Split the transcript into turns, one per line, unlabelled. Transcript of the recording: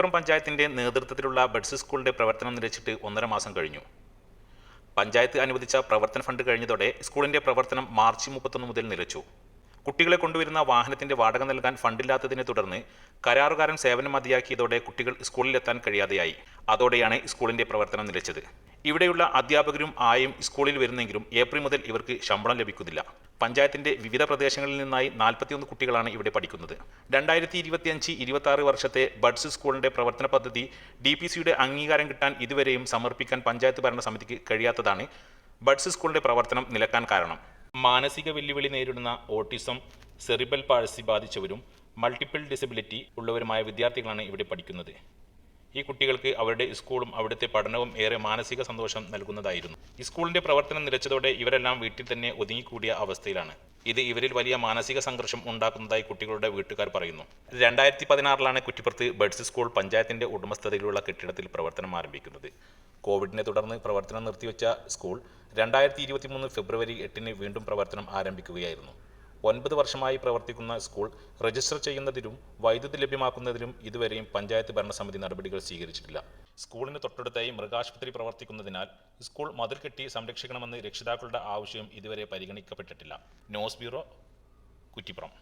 കുറ്റിപ്പുറം പഞ്ചായത്തിന്റെ നേതൃത്വത്തിലുള്ള ബഡ്സ് സ്കൂളിന്റെ പ്രവർത്തനം നിരച്ചിട്ട് ഒന്നര മാസം കഴിഞ്ഞു. പഞ്ചായത്ത് അനുവദിച്ച പ്രവർത്തന ഫണ്ട് കഴിഞ്ഞതോടെ സ്കൂളിന്റെ പ്രവർത്തനം മാർച്ച് മുപ്പത്തൊന്ന് മുതൽ നിലച്ചു. കുട്ടികളെ കൊണ്ടുവരുന്ന വാഹനത്തിന്റെ വാടക നൽകാൻ ഫണ്ടില്ലാത്തതിനെ തുടർന്ന് കരാറുകാരൻ സേവനം മതിയാക്കിയതോടെ കുട്ടികൾ സ്കൂളിലെത്താൻ കഴിയാതെയായി. അതോടെയാണ് സ്കൂളിന്റെ പ്രവർത്തനം നിലച്ചത്. ഇവിടെയുള്ള അധ്യാപകരും ആയും സ്കൂളിൽ വരുന്നെങ്കിലും ഏപ്രിൽ മുതൽ ഇവർക്ക് ശമ്പളം ലഭിക്കുന്നില്ല. പഞ്ചായത്തിന്റെ വിവിധ പ്രദേശങ്ങളിൽ നിന്നായി നാൽപ്പത്തിയൊന്ന് കുട്ടികളാണ് ഇവിടെ പഠിക്കുന്നത്. രണ്ടായിരത്തി ഇരുപത്തിയഞ്ച് ഇരുപത്തി വർഷത്തെ ബഡ്സ് സ്കൂളിന്റെ പ്രവർത്തന പദ്ധതി ഡി പി സിയുടെ അംഗീകാരം കിട്ടാൻ ഇതുവരെയും സമർപ്പിക്കാൻ പഞ്ചായത്ത് ഭരണ ഭരണസമിതിക്ക് കഴിയാത്തതാണ് ബഡ്സ് സ്കൂളിന്റെ പ്രവർത്തനം നിലക്കാൻ കാരണം. മാനസിക വെല്ലുവിളി നേരിടുന്ന ഓട്ടിസം സെറിബൽ പാഴ്സി ബാധിച്ചവരും മൾട്ടിപ്പിൾ ഡിസബിലിറ്റി ഉള്ളവരുമായ വിദ്യാർത്ഥികളാണ് ഇവിടെ പഠിക്കുന്നത്. ഈ കുട്ടികൾക്ക് അവരുടെ സ്കൂളും അവിടുത്തെ പഠനവും ഏറെ മാനസിക സന്തോഷം നൽകുന്നതായിരുന്നു. സ്കൂളിന്റെ പ്രവർത്തനം നിലച്ചതോടെ ഇവരെല്ലാം വീട്ടിൽ തന്നെ ഒതുങ്ങിക്കൂടിയ അവസ്ഥയിലാണ്. ഇത് ഇവരിൽ വലിയ മാനസിക സംഘർഷം ഉണ്ടാക്കുന്നതായി കുട്ടികളുടെ വീട്ടുകാർ പറയുന്നു. രണ്ടായിരത്തി പതിനാറിലാണ് കുറ്റിപ്പുറത്ത് ബഡ്സ് സ്കൂൾ പഞ്ചായത്തിന്റെ ഉടമസ്ഥതയിലുള്ള കെട്ടിടത്തിൽ പ്രവർത്തനം ആരംഭിക്കുന്നത്. കോവിഡിനെ തുടർന്ന് പ്രവർത്തനം നിർത്തിവെച്ച സ്കൂൾ രണ്ടായിരത്തി ഇരുപത്തിമൂന്ന് ഫെബ്രുവരി എട്ടിന് വീണ്ടും പ്രവർത്തനം ആരംഭിക്കുകയായിരുന്നു. ഒൻപത് വർഷമായി പ്രവർത്തിക്കുന്ന സ്കൂൾ രജിസ്റ്റർ ചെയ്യുന്നതിലും വൈദ്യുതി ലഭ്യമാക്കുന്നതിലും ഇതുവരെയും പഞ്ചായത്ത് ഭരണസമിതി നടപടികൾ സ്വീകരിച്ചിട്ടില്ല. സ്കൂളിന് തൊട്ടടുത്തായി മൃഗാശുപത്രി പ്രവർത്തിക്കുന്നതിനാൽ സ്കൂൾ മതിൽ കെട്ടി സംരക്ഷിക്കണമെന്ന് രക്ഷിതാക്കളുടെ ആവശ്യം ഇതുവരെ പരിഗണിക്കപ്പെട്ടിട്ടില്ല. News bureau Kuttippuram.